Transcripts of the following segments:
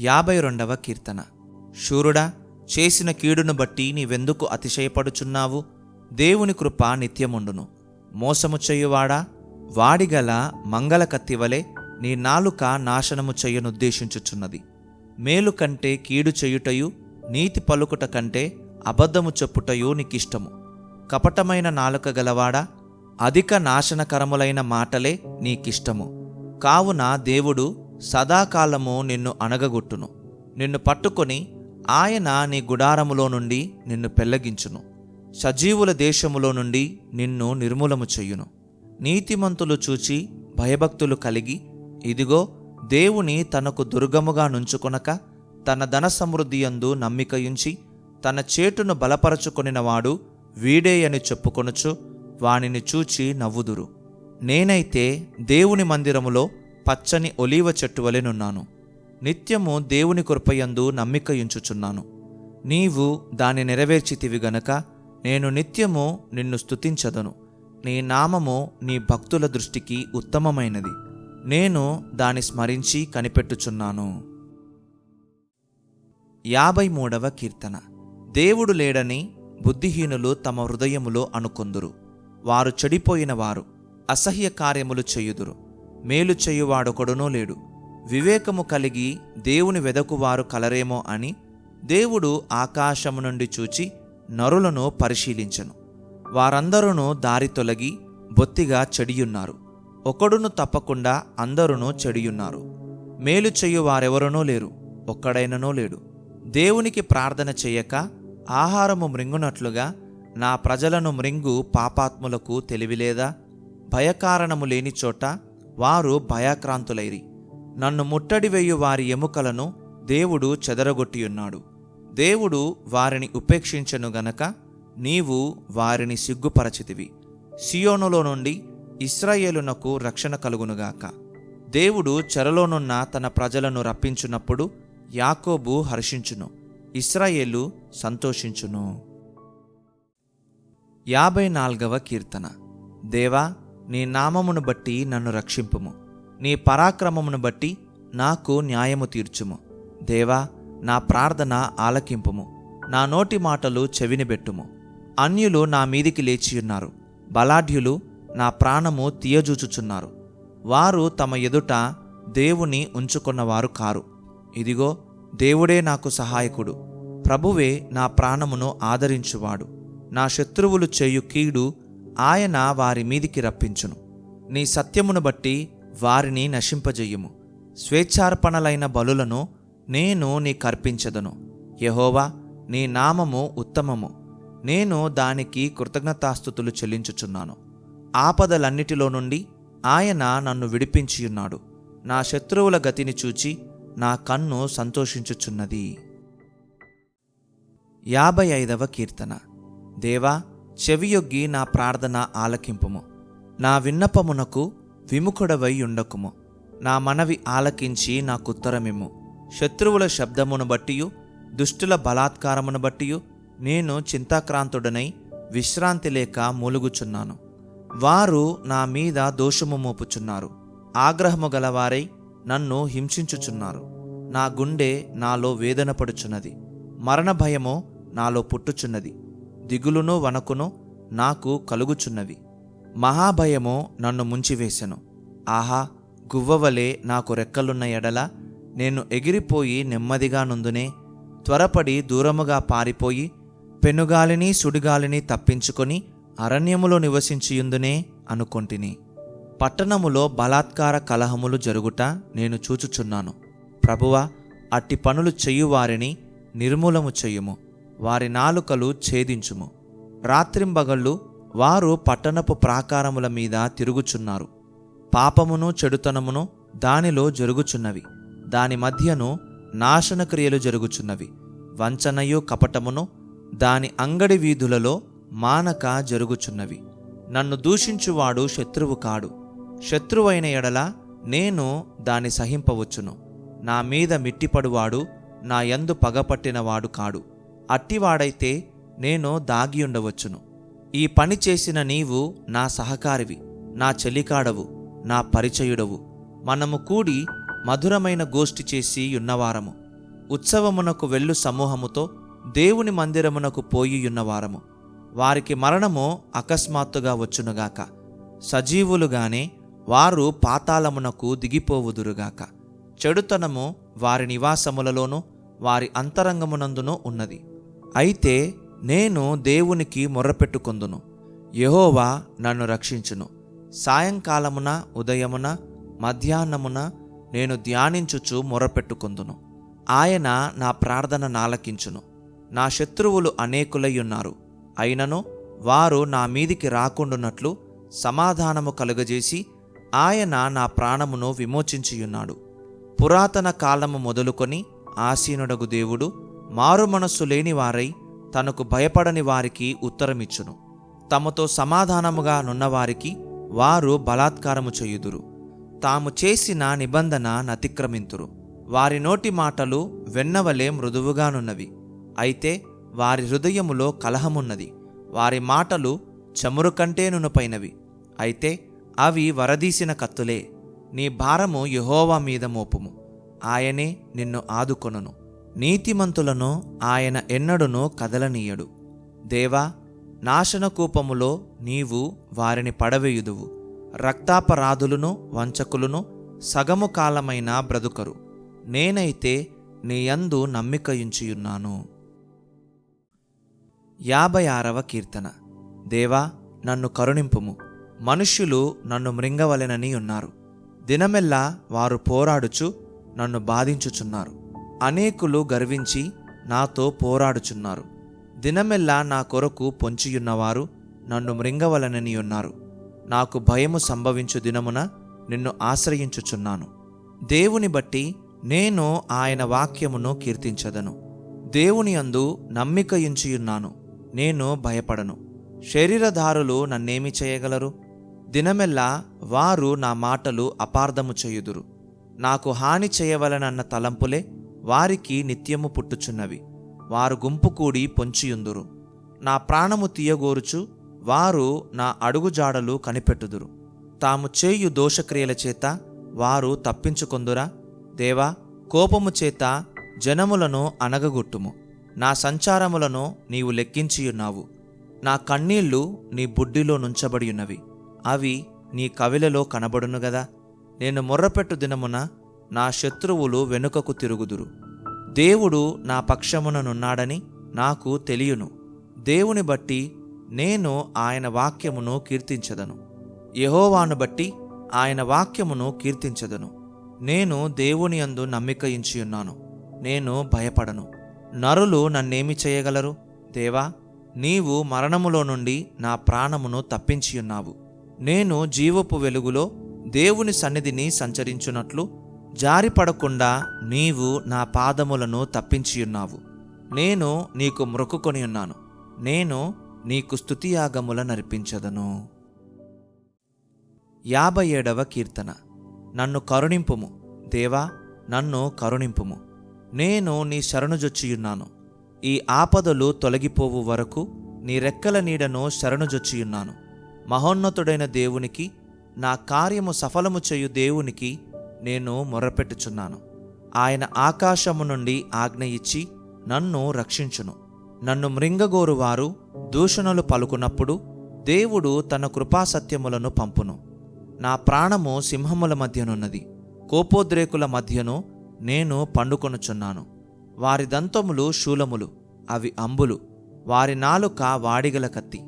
యాభై రెండవ కీర్తన. శూరుడా చేసిన కీడును బట్టి నీవెందుకు అతిశయపడుచున్నావు? దేవుని కృప నిత్యముండును. మోసము చెయ్యువాడా వాడిగల మంగళ కత్తివలే నీ నాలుక నాశనము చెయ్యనుద్దేశించుచున్నది మేలు కంటే కీడు చేయుటయు నీతి పలుకుట కంటే అబద్ధము చెప్పుటయు నీకిష్టము. కపటమైన నాలుక గలవాడా? అధిక నాశనకరములైన మాటలే నీకిష్టము. కావున దేవుడు సదాకాలము నిన్ను అనగగొట్టును నిన్ను పట్టుకొని ఆయన నీ గుడారములో నుండి నిన్ను పెళ్ళగించును సజీవుల దేశములో నుండి నిన్ను నిర్మూలము చెయ్యును నీతిమంతులు చూచి భయభక్తులు కలిగి ఇదిగో దేవుని తనకు దుర్గముగా నుంచుకొనక తన ధన సమృద్ధియందు నమ్మికయుంచి తన చేటును బలపరచుకొనినవాడు వీడే అని చెప్పుకొనుచు వానిని చూచి నవ్వుదురు. నేనైతే దేవుని మందిరములో పచ్చని ఒలీవ చెట్టు వలెనున్నాను నిత్యము దేవుని కృపయందు నమ్మికయుంచుచున్నాను. నీవు దాన్ని నెరవేర్చితివి గనక నేను నిత్యము నిన్ను స్తుతించదను. నీ నామము నీ భక్తుల దృష్టికి ఉత్తమమైనది. నేను దాని స్మరించి కనిపెట్టుచున్నాను. యాభై మూడవ కీర్తన. దేవుడు లేడని బుద్ధిహీనులు తమ హృదయములో అనుకొందురు. వారు చెడిపోయిన వారు అసహ్య కార్యములు చేయుదురు. మేలు చేయువాడొకడునూ లేడు. వివేకము కలిగి దేవుని వెదకువారు కలరేమో అని దేవుడు ఆకాశము నుండి చూచి నరులను పరిశీలించను. వారందరూ దారి తొలగి బొత్తిగా చెడియున్నారు. ఒకడును తప్పకుండా అందరును చెడియున్నారు. మేలు చెయ్యు వారెవరునూ లేరు ఒక్కడైననూ లేడు. దేవునికి ప్రార్థన చేయక ఆహారము మృంగునట్లుగా నా ప్రజలను మృంగు పాపాత్ములకు తెలివిలేదా? భయకారణము లేని చోట వారు భయాక్రాంతులైరి. నన్ను ముట్టడి వేయు వారి ఎముకలను దేవుడు చెదరగొట్టియున్నాడు దేవుడు వారిని ఉపేక్షించను గనక నీవు వారిని సిగ్గుపరచితివి. సియోనులో నుండి ఇస్రాయేలునకు రక్షణ కలుగునుగాక దేవుడు చెరలోనున్న తన ప్రజలను రప్పించున్నప్పుడు యాకోబు హర్షించును. ఇస్రాయేలు సంతోషించును. యాభై నాల్గవ కీర్తన. దేవా నీ నామమును బట్టి నన్ను రక్షింపుము. నీ పరాక్రమమును బట్టి నాకు న్యాయము తీర్చుము. దేవా నా ప్రార్థన ఆలకింపుము. నా నోటి మాటలు చెవినిబెట్టుము అన్యులు నా మీదికి లేచియున్నారు బలాఢ్యులు నా ప్రాణము తీయజూచుచున్నారు. వారు తమ ఎదుట దేవుని ఉంచుకున్నవారు కారు. ఇదిగో దేవుడే నాకు సహాయకుడు. ప్రభువే నా ప్రాణమును ఆదరించువాడు. నా శత్రువులు చేయు కీడు ఆయన వారి మీదికి రప్పించును. నీ సత్యమును బట్టి వారిని నశింపజెయ్యుము స్వేచ్ఛార్పణలైన బలులను నేను నీకర్పించదను. యహోవా నీ నామము ఉత్తమము. నేను దానికి కృతజ్ఞతాస్థుతులు చెల్లించుచున్నాను. ఆపదలన్నిటిలో నుండి ఆయన నన్ను విడిపించియున్నాడు. నా శత్రువుల గతిని చూచి నా కన్ను సంతోషించుచున్నది. యాభై ఐదవ కీర్తన. దేవా చెవియొగ్గి నా ప్రార్థన ఆలకింపుము. నా విన్నపమునకు విముఖుడవై ఉండకుము. నా మనవి ఆలకించి నాకుత్తరమిమ్ము శత్రువుల శబ్దమును బట్టియు దుష్టుల బలాత్కారమును బట్టియు నేను చింతాక్రాంతుడనై విశ్రాంతి లేక మూలుగుచున్నాను. వారు నా మీద దోషము మోపుచున్నారు. ఆగ్రహము గలవారై నన్ను హింసించుచున్నారు. నా గుండె నాలో వేదన పడుచున్నది. మరణ భయము నాలో పుట్టుచున్నది. దిగులును వనకును నాకు కలుగుచున్నవి. మహాభయము నన్ను ముంచివేశను ఆహా గువ్వవలే నాకు రెక్కలున్న ఎడల నేను ఎగిరిపోయి నెమ్మదిగా నుందునే త్వరపడి దూరముగా పారిపోయి పెనుగాలిని సుడిగాలిని తప్పించుకొని అరణ్యములో నివసించియుందునే అనుకొంటిని. పట్టణములో బలాత్కార కలహములు జరుగుట నేను చూచుచున్నాను. ప్రభువ అట్టి పనులు చెయ్యువారిని నిర్మూలము చెయ్యుము వారి నాలుకలు ఛేదించుము. రాత్రింబగళ్ళు వారు పట్టణపు ప్రాకారముల మీద తిరుగుచున్నారు. పాపమును చెడుతనమును దానిలో జరుగుచున్నవి. దాని మధ్యను నాశనక్రియలు జరుగుచున్నవి. వంచనయు కపటమును దాని అంగడి వీధులలో మానక జరుగుచున్నవి. నన్ను దూషించువాడు శత్రువు కాడు. శత్రువైన ఎడల నేను దాని సహింపవచ్చును. నా మీద మిట్టిపడువాడు నా యందు పగపట్టినవాడు కాడు. అట్టివాడైతే నేను దాగి ఉండవచ్చును ఈ పని చేసిన నీవు నా సహకారివి నా చెలికాడవు నా పరిచయుడవు. మనము కూడి మధురమైన గోష్ఠి చేసి ఉన్నవారము ఉత్సవమునకు వెళ్ళు సమూహముతో దేవుని మందిరమునకు పోయియున్నవారము వారికి మరణము అకస్మాత్తుగా వచ్చునుగాక. సజీవులుగానే వారు పాతాళమునకు దిగిపోవుదురుగాక. చెడుతనము వారి నివాసములలోనూ వారి అంతరంగమునందునూ ఉన్నది. అయితే నేను దేవునికి మొర్రపెట్టుకుందును. యహోవా నన్ను రక్షించును. సాయంకాలమున ఉదయమున మధ్యాహ్నమున నేను ధ్యానించుచు మొరపెట్టుకొందును ఆయన నా ప్రార్థన నాలకించును. నా శత్రువులు అనేకులయ్యున్నారు అయినను వారు నా మీదికి రాకుండునట్లు సమాధానము కలుగజేసి ఆయన నా ప్రాణమును విమోచించియున్నాడు. పురాతన కాలము మొదలుకొని ఆసీనుడగు దేవుడు మారు మనస్సు లేని వారై తనకు భయపడని వారికి ఉత్తరమిచ్చును. తమతో సమాధానముగా నున్నవారికి వారు బలాత్కారము చేయుదురు. తాము చేసిన నిబంధన నతిక్రమింతురు. వారి నోటి మాటలు వెన్నవలే మృదువుగానున్నవి అయితే వారి హృదయములో కలహమున్నది. వారి మాటలు చమురు కంటే నునుపైనవి. అయితే అవి వరదీసిన కత్తులే. నీ భారము యహోవా మీద మోపుము. ఆయనే నిన్ను ఆదుకొనును. నీతిమంతులను ఆయన ఎన్నడును కదలనీయడు. దేవా నాశనకూపములో నీవు వారిని పడవేయుదువు. రక్తాపరాధులను వంచకులను సగము కాలమైన బ్రతుకరు. నేనైతే నీ యందు నమ్మికయుంచియున్నాను. యాభై ఆరవ కీర్తన. దేవా నన్ను కరుణింపుము. మనుష్యులు నన్ను మృంగవలెనని ఉన్నారు దినమెల్లా వారు పోరాడుచు నన్ను బాధించుచున్నారు. అనేకులు గర్వించి నాతో పోరాడుచున్నారు. దినమెల్లా నా కొరకు పొంచియున్నవారు నన్ను మృంగవలనని ఉన్నారు. నాకు భయము సంభవించు దినమున నిన్ను ఆశ్రయించుచున్నాను. దేవుని బట్టి నేను ఆయన వాక్యమును కీర్తించదను. దేవుని అందు నమ్మికయుంచియున్నాను. నేను భయపడను. శరీరధారులు నన్నేమి చేయగలరు? దినమెల్లా వారు నా మాటలు అపార్థము చేయుదురు. నాకు హాని చేయవలనన్న తలంపులే వారికి నిత్యము పుట్టుచున్నవి. వారు గుంపు కూడి పొంచియుందురు. నా ప్రాణము తీయగోరుచు వారు నా అడుగుజాడలు కనిపెట్టుదురు. తాము చేయు దోషక్రియల చేత వారు తప్పించుకొందురా? దేవా కోపము చేత జనములను అనగగొట్టుము నా సంచారములను నీవు లెక్కించియున్నావు. నా కన్నీళ్ళు నీ బుడ్డిలో నుంచబడి ఉన్నవి అవి నీ కవిలలో కనబడును గదా? నేను మొర్రపెట్టు దినమున నా శత్రువులు వెనుకకు తిరుగుదురు. దేవుడు నా పక్షముననున్నాడని నాకు తెలియను. దేవుని బట్టి నేను ఆయన వాక్యమును కీర్తించదను. యహోవాను బట్టి ఆయన వాక్యమును కీర్తించదను. నేను దేవుని అందు నమ్మికయించియున్నాను. నేను భయపడను. నరులు నన్నేమి చేయగలరు? దేవా నీవు మరణములో నుండి నా ప్రాణమును తప్పించియున్నావు. నేను జీవపు వెలుగులో దేవుని సన్నిధిని సంచరించున్నట్లు జారిపడకుండా నీవు నా పాదములను తప్పించియున్నావు. నేను నీకు మ్రొక్కుకొని ఉన్నాను. నేను నీకు స్తుతియాగముల నర్పించదను యాభై ఏడవ కీర్తన. నన్ను కరుణింపుము. దేవా నన్ను కరుణింపుము. నేను నీ శరణుజొచ్చియున్నాను. ఈ ఆపదలు తొలగిపోవు వరకు నీ రెక్కల నీడను శరణుజొచ్చియున్నాను. మహోన్నతుడైన దేవునికి నా కార్యము సఫలము చేయు దేవునికి నేను మొర్రపెట్టుచున్నాను ఆయన ఆకాశము నుండి ఆజ్ఞ ఇచ్చి నన్ను రక్షించును. నన్ను మృంగగోరువారు దూషణలు పలుకున్నప్పుడు దేవుడు తన కృపాసత్యములను పంపును. నా ప్రాణము సింహముల మధ్యనున్నది. కోపోద్రేకుల మధ్యను నేను పండుకొనుచున్నాను. వారి దంతములు శూలములు అవి అంబులు. వారి నాలుక వాడిగల కత్తి.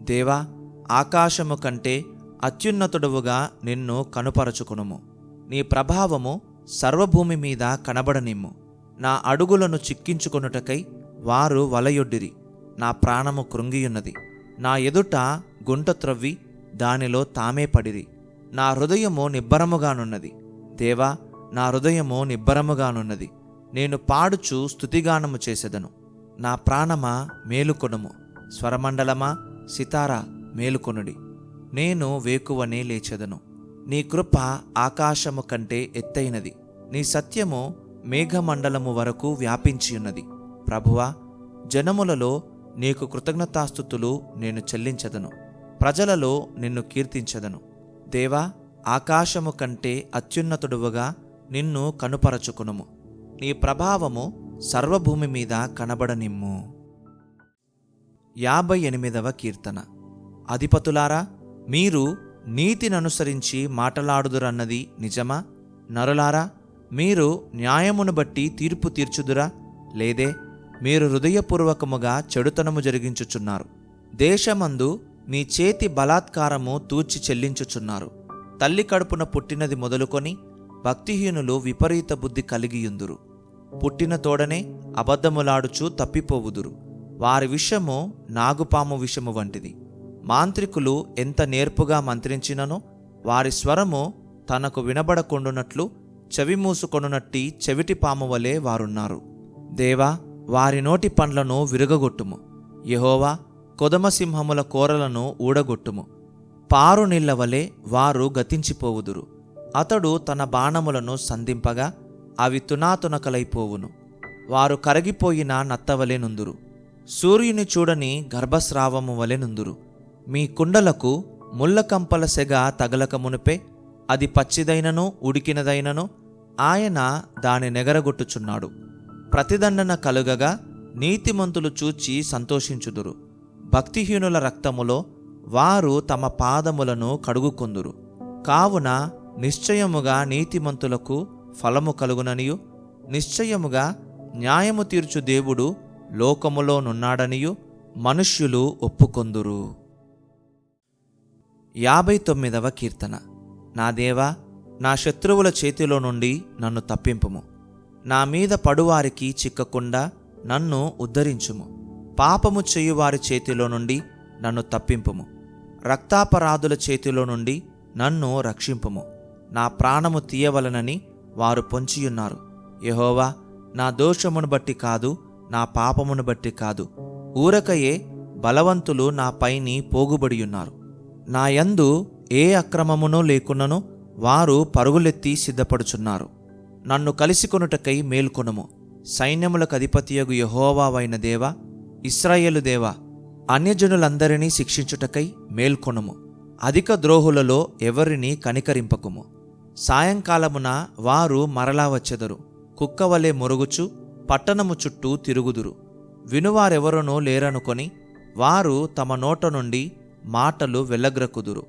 దేవా ఆకాశము కంటే అత్యున్నతుడవుగా నిన్ను కనుపరచుకునుము. నీ ప్రభావము సర్వభూమి మీద కనబడనిమ్ము. నా అడుగులను చిక్కించుకొనుటకై వారు వలయొడ్డిరి. నా ప్రాణము కృంగియున్నది. నా ఎదుట గుంట త్రవ్వి దానిలో తామే పడిరి. నా హృదయము నిబ్బరముగానున్నది. దేవా నా హృదయము నిబ్బరముగానున్నది. నేను పాడుచు స్థుతిగానము చేసెదను. నా ప్రాణమా మేలుకొనుము. స్వరమండలమా సితారా మేలుకొనుడి. నేను వేకువనే లేచెదను. నీ కృప ఆకాశము కంటే ఎత్తైనది. నీ సత్యము మేఘమండలము వరకు వ్యాపించియున్నది. ప్రభువా జనములలో నీకు కృతజ్ఞతాస్థుతులు నేను చెల్లించదను. ప్రజలలో నిన్ను కీర్తించదను. దేవా ఆకాశము కంటే అత్యున్నతుడువుగా నిన్ను కనుపరచుకునుము. నీ ప్రభావము సర్వభూమి మీద కనబడనిమ్ము. యాభై ఎనిమిదవ కీర్తన. అధిపతులారా మీరు నీతిననుసరించి మాటలాడుదురన్నది నిజమా? నరులారా మీరు న్యాయమును బట్టి తీర్పు తీర్చుదురా? లేదే మీరు హృదయపూర్వకముగా చెడుతనము జరిగించుచున్నారు. దేశమందు మీ చేతి బలాత్కారము తూచి చెల్లించుచున్నారు. తల్లి కడుపున పుట్టినది మొదలుకొని భక్తిహీనులు విపరీత బుద్ధి కలిగియుందురు. పుట్టిన తోడనే అబద్ధములాడుచు తప్పిపోవుదురు. వారి విషము నాగుపాము విషము వంటిది. మాంత్రికులు ఎంత నేర్పుగా మంత్రించిననో వారి స్వరము తనకు వినబడకుండునట్లు చెవి మూసుకొనునట్టి చెవిటి పాము వలె వారున్నారు. దేవా వారి నోటి పండ్లను విరగగొట్టుము. యహోవా కొదమసింహముల కోరలను ఊడగొట్టుము. పారు నీళ్ళ వలె వారు గతించిపోవుదురు. అతడు తన బాణములను సంధింపగా అవి తునాతునకలైపోవును. వారు కరగిపోయిన నత్తవలె నుందురు. సూర్యుని చూడని గర్భస్రావము వలె నుందురు. మీ కుండలకు ముళ్ళకంపల సెగ తగలక మునిపే అది పచ్చిదైనను ఉడికినదైనను ఆయన దాని నెగరగొట్టుచున్నాడు. ప్రతిదండన కలుగగా నీతిమంతులు చూచి సంతోషించుదురు. భక్తిహీనుల రక్తములో వారు తమ పాదములను కడుగుకుందురు. కావున నిశ్చయముగా నీతిమంతులకు ఫలము కలుగుననియు నిశ్చయముగా న్యాయము తీర్చు దేవుడు లోకములోనున్నాడనియు మనుష్యులు ఒప్పుకొందురు. యాభై తొమ్మిదవ కీర్తన. నా దేవా నా శత్రువుల చేతిలో నుండి నన్ను తప్పింపుము. నా మీద పడువారికి చిక్కకుండా నన్ను ఉద్ధరించుము. పాపము చేయువారి చేతిలో నుండి నన్ను తప్పింపుము. రక్తాపరాధుల చేతిలో నుండి నన్ను రక్షింపుము. నా ప్రాణము తీయవలనని వారు పొంచియున్నారు. యహోవా నా దోషమును బట్టి కాదు నా పాపమును బట్టి కాదు. ఊరకయే బలవంతులు నా పైని పోగుబడియున్నారు. నా యందు ఏ అక్రమమునో లేకున్నను వారు పరుగులెత్తి సిద్ధపడుచున్నారు. నన్ను కలిసికొనుటకై మేల్కొనుము. సైన్యములకు అధిపతియగు యహోవావైన దేవ ఇస్రాయేలు దేవ అన్యజనులందరినీ శిక్షించుటకై మేల్కొనుము. అధిక ద్రోహులలో ఎవరిని కనికరింపకుము. సాయంకాలమున వారు మరలా వచ్చెదరు. కుక్కవలే మొరుగుచు పట్టణము చుట్టూ తిరుగుదురు. వినువారెవరునూ లేరనుకొని వారు తమ నోట నుండి మాటలు వెళ్ళగ్రక్కుదురు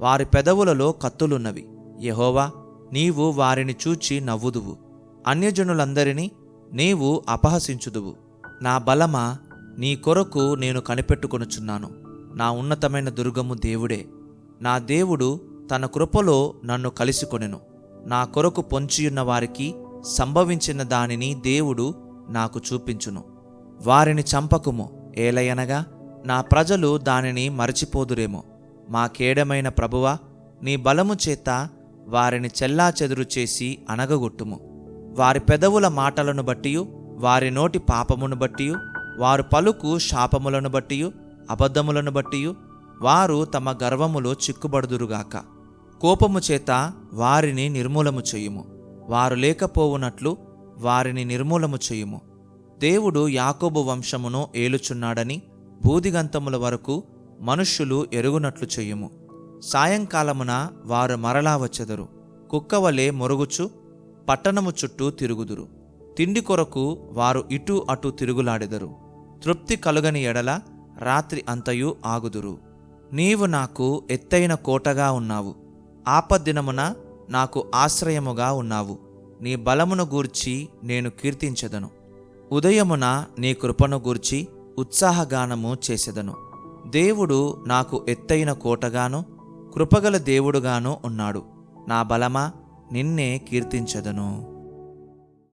వారి పెదవులలో కత్తులున్నవి. యహోవా నీవు వారిని చూచి నవ్వుదువు. అన్యజనులందరినీ నీవు అపహసించుదువు. నా బలమా నీ కొరకు నేను కనిపెట్టుకొనుచున్నాను. నా ఉన్నతమైన దుర్గము దేవుడే. నా దేవుడు తన కృపలో నన్ను కలిసికొనెను. నా కొరకు పొంచియున్న వారికి సంభవించిన దానిని దేవుడు నాకు చూపించును. వారిని చంపకుము. ఏలయనగా నా ప్రజలు దానిని మరచిపోదురేమో. మా కేడమైన ప్రభువా నీ బలము చేత వారిని చెల్లాచెదురు చేసి అనగగొట్టుము వారి పెదవుల మాటలను బట్టియు వారి నోటి పాపమును బట్టియు వారు పలుకు శాపములను బట్టియు అబద్ధములను బట్టియు వారు తమ గర్వములో చిక్కుబడుదురుగాక. కోపము చేత వారిని నిర్మూలము చేయుము. వారు లేకపోవునట్లు వారిని నిర్మూలము చేయుము. దేవుడు యాకోబు వంశమును ఏలుచున్నాడని బూదిగంతముల వరకు మనుష్యులు ఎరుగునట్లు చెయ్యుము సాయంకాలమున వారు మరలా వచ్చెదరు. కుక్కవలే మొరుగుచు పట్టణము చుట్టూ తిరుగుదురు. తిండి కొరకు వారు ఇటు అటు తిరుగులాడెదరు. తృప్తి కలుగని ఎడల రాత్రి అంతయు ఆగుదురు. నీవు నాకు ఎత్తైన కోటగా ఉన్నావు. ఆపద్దినమున నాకు ఆశ్రయముగా ఉన్నావు. నీ బలమును గూర్చి నేను కీర్తించెదను. ఉదయమున నీ కృపను గూర్చి ఉత్సాహగానము చేసెదను. దేవుడు నాకు ఎత్తైన కోటగాను కృపగల దేవుడుగాను ఉన్నాడు. నా బలమా నిన్నే కీర్తించెదను.